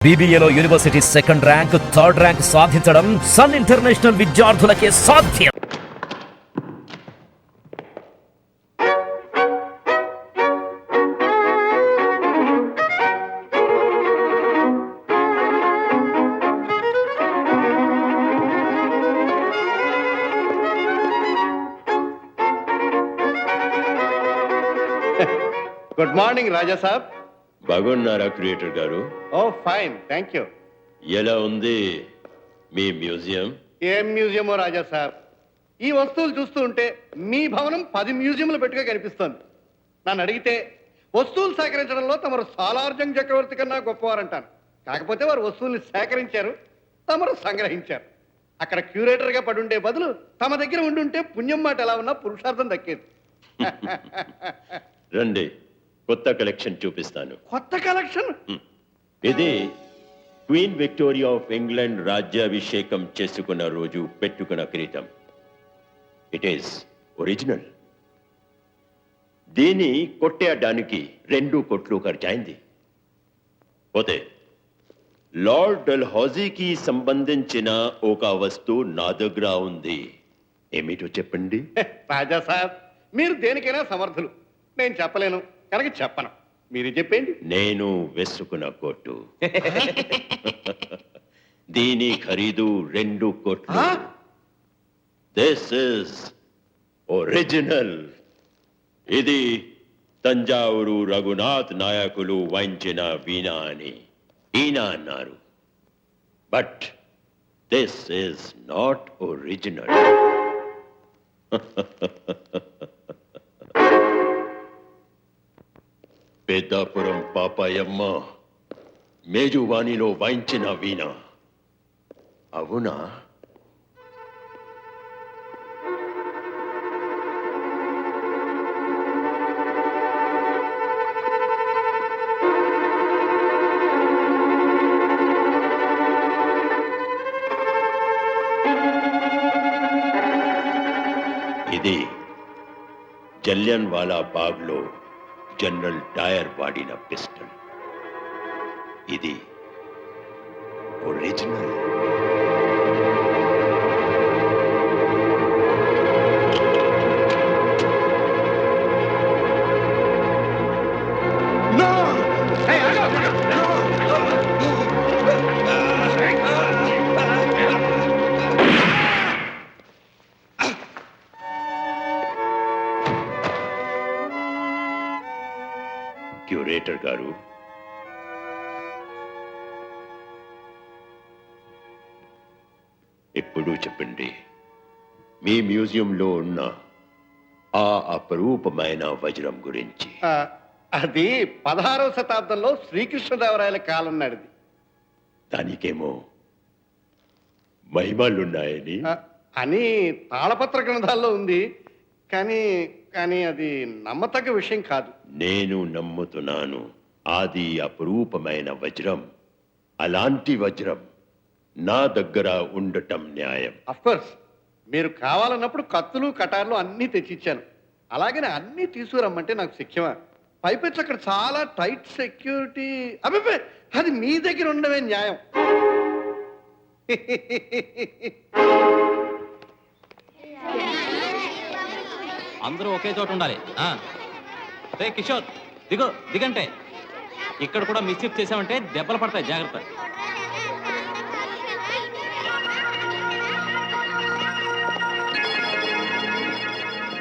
బీబీఏలో university second rank third rank సాధించడం sun international విద్యార్థులకే సాధ్యం గుడ్ మార్నింగ్ రాజా సాబ్ బాగున్నారా క్రియేటర్ గారు? Oh fine thank you. ఎలా ఉంది మీ మ్యూజియం? ఏం మ్యూజియమో రాజా సాబ్ ఈ వస్తువులు చూస్తూ ఉంటే మీ భవనం పది మ్యూజియంలు పెట్టుగా కనిపిస్తోంది. నన్ను అడిగితే వస్తువులు సేకరించడంలో తమరు సాలార్జంగ్ చక్రవర్తి కన్నా గొప్పవారంటాను కాకపోతే వారు వస్తువుల్ని సేకరించారు తమరు సంగ్రహించారు. అక్కడ క్యూరేటర్గా పడుండే బదులు తమ దగ్గర ఉండుంటే పుణ్యం మాట ఎలా ఉన్నా పురుషార్థం దక్కేది. రండి. కొత్త కలెక్షన్ చూపిస్తాను. కొత్త కలెక్షన్? ఇది క్వీన్ విక్టోరియా ఆఫ్ ఇంగ్లాండ్ రాజ్యాభిషేకం చేసుకున్న రోజు పెట్టుకున్న కిరీటం. ఇట్ ఈస్ ఒరిజినల్ దీన్ని కొట్టేయడానికి రెండు కొట్లు ఖర్చయింది. పోతే లార్డ్ డల్హౌజీకి సంబంధించిన ఒక వస్తువు నా దగ్గర ఉంది. ఏమిటో చెప్పండి. రాజా సాబ్ మీరు దేనికైనా సమర్థులు. నేను చెప్పలేను. కనుక చెప్పను. మీరు చెప్పండి నేను వేసుకున్న కోటు. దీని ఖరీదు రెండు కోట్లు? దిస్ ఇస్ ఒరిజినల్ ఇది తంజావూరు రఘునాథ్ నాయకులు వాయించిన వీణ అని ఈయన అన్నారు. But this is not original Peddapuram Papayamma. మేజువాణిలో వాయించిన వీణ. అవునా? ఇది జల్యన్ వాలా బాగ్లో జనరల్ డయర్ వాడిన పిస్టల్. ఇది ఒరిజినల్. క్యూరేటర్ గారు. ఇప్పుడు చెప్పండి మీ మ్యూజియంలో ఉన్న ఆ అపరూపమైన వజ్రం గురించి. అది పదహారవ శతాబ్దంలో శ్రీకృష్ణదేవరాయల కాలం నాడిది. దానికేమో మహిమలున్నాయని. అని తాళపత్ర గ్రంథాల్లో ఉంది కానీ కానీ అది నమ్మతగ్గ విషయం కాదు. నేను నమ్ముతున్నాను. అది అపరూపమైన వజ్రం. అలాంటి వజ్రం నా దగ్గర ఉండటం న్యాయం. అఫ్ కోర్స్ మీరు కావాలన్నప్పుడు కత్తులు కటార్లు అన్నీ తెచ్చిచ్చాను. అలాగనే అన్నీ తీసుకురమ్మంటే నాకు శిక్షమా? పైపెచ్చు అక్కడ చాలా టైట్ సెక్యూరిటీ. అభిపే అది మీ దగ్గర ఉండవే న్యాయం. అందరూ ఒకే చోట ఉండాలి. ఆ. రే కిషోర్ దిగు దిగంటే. ఇక్కడ కూడా మిస్చిప్ చేసామంటే దెబ్బలు పడతాయి జాగ్రత్త.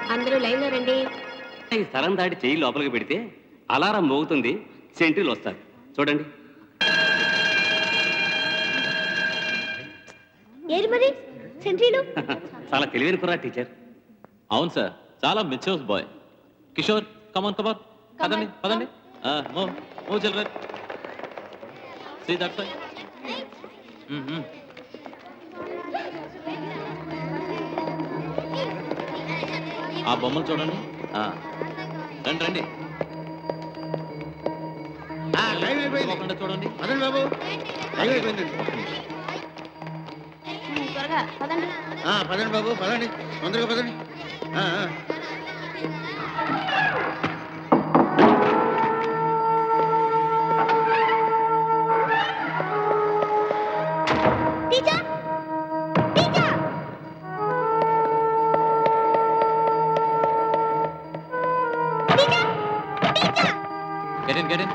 అందరూ లైన్లో రండి. ఈ స్థలం దాటి చెయ్యి లోపలికి పెడితే అలారం మోగుతుంది సెంట్రీలు వస్తారు చూడండి. ఏది మరి? సెంట్రీలు? చాలా తెలివైన కుర్రా టీచర్. అవును సార్. చాలా mischievous boy. Kishore come on come on పదండి పదండి. మో మో చిల్డ్రన్ సీ దట్ సైడ్ ఆ బొమ్మలు చూడండి. ఆ. రండి రండి. చూడండి. పదండి పదండి బాబు పదండి. తొందరగా పదండి. Teacher teacher teacher teacher get in get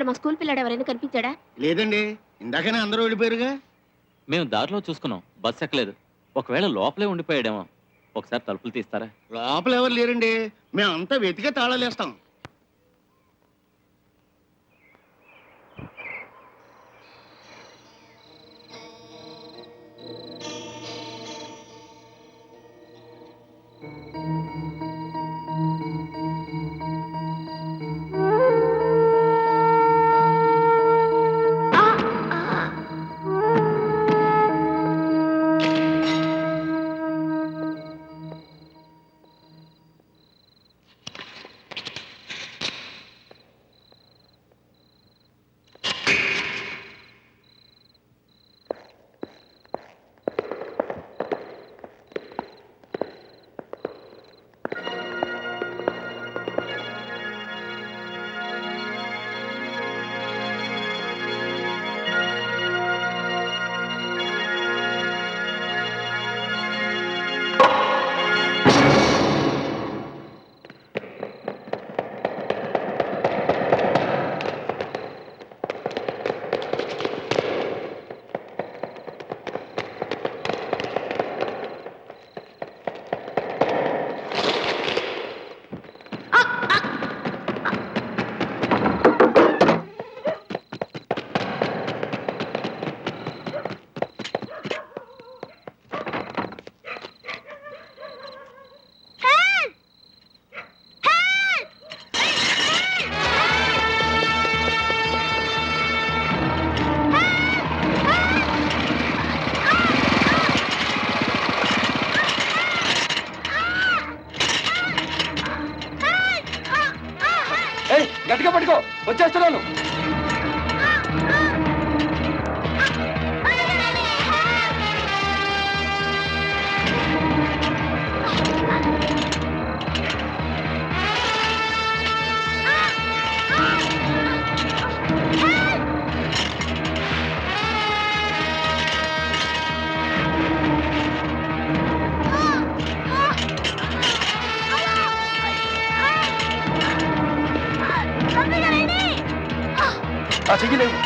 ఇక్కడ మా స్కూల్ పిల్లాడు ఎవరైనా కనిపించాడా? లేదండి. ఇందాకనే అందరూ వెళ్ళిపోయారుగా. మేము దారిలో చూసుకున్నాం. బస్ ఎక్కలేదు. ఒకవేళ లోపలే ఉండిపోయాడేమో. ఒకసారి తలుపులు తీస్తారా? లోపల ఎవరు లేరండి. మేమంతా వెతికే తాళాలేస్తాం. వచ్చేస్తున్నాను. ఆ చెయ్యి లేవు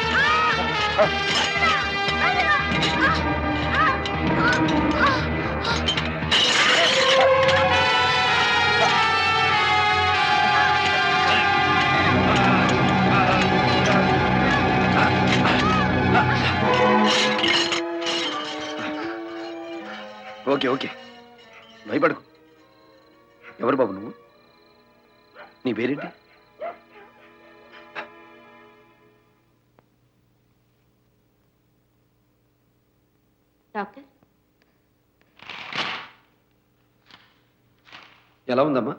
ఓకే ఓకే. భయపడకు. ఎవరు బాబు నువ్వు? నీ పేరేంటి? డాక్టర్. ఎలా ఉందమ్మా?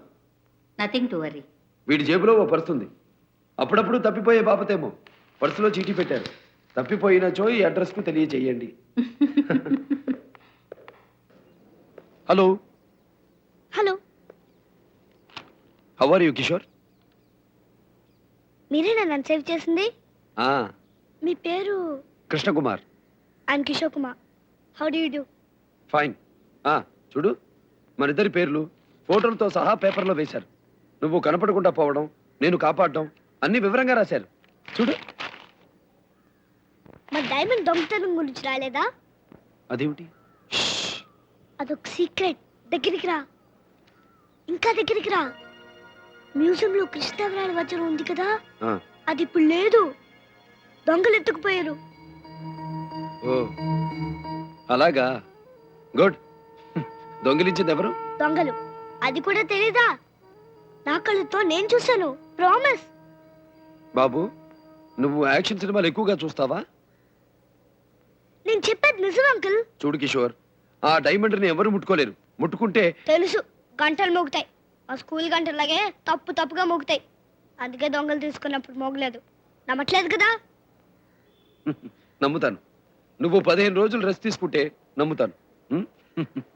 నథింగ్ టు వరీ వీడి జేబులో ఓ పర్సు ఉంది. అప్పుడప్పుడు తప్పిపోయే బాపతేమో. పర్సులో చీటీ పెట్టారు. తప్పిపోయినచో ఈ అడ్రస్కు తెలియచేయండి hello. Hello. How are you Kishore? మీరేనా నన్ను సేవ్ చేసింది? మీ పేరు? Krishnakumar. I'm Kishore Kumar. How do do fine ఆ, చూడు మన ఇద్దరి పేర్లు ఫోటోలతో సహా పేపర్లో వేశారు. నువ్వు కనపడకుండా పోవడం నేను కాపాడడం అన్ని వివరంగా రాశారు. చూడు. మా డైమండ్ దొంగతనం గురించి రాలేదా? అదేమిటి? అదొక సీక్రెట్. దగ్గరికి రా. ఇంకా దగ్గరికి రా. మ్యూజియంలో కృష్ణదేవరాయల వజ్రం ఉంది కదా? ఆ, అది ఇప్పుడు లేదు. దొంగలు ఎత్తుకుపోయారు. ఓ. అలాగా? గుడ్. దొంగిలించింది ఎవరు? దొంగలు. అది కూడా తెలీదా? నా కళ్ళతో నేను చూశాను. ప్రామిస్. బాబు నువ్వు యాక్షన్ సినిమాలు ఎక్కువగా చూస్తావా? నేను చెప్పేది నిజం అంకుల్. చూడు కిషోర్ ఆ డైమండ్ని ఎవరు ముట్టుకోలేరు. ముట్టుకుంటే తెలుసు గంటలు మోగుతాయి. ఆ స్కూల్ గంటలాగే తప్పు తప్పుగా మోగుతాయి. అందుకే దొంగలు తీసుకున్నప్పుడు మోగలేదు. నమ్మట్లేదు కదా? నమ్ముతాను. నువ్వు పదిహేను రోజులు రెస్ట్ తీసుకుంటే నమ్ముతాను.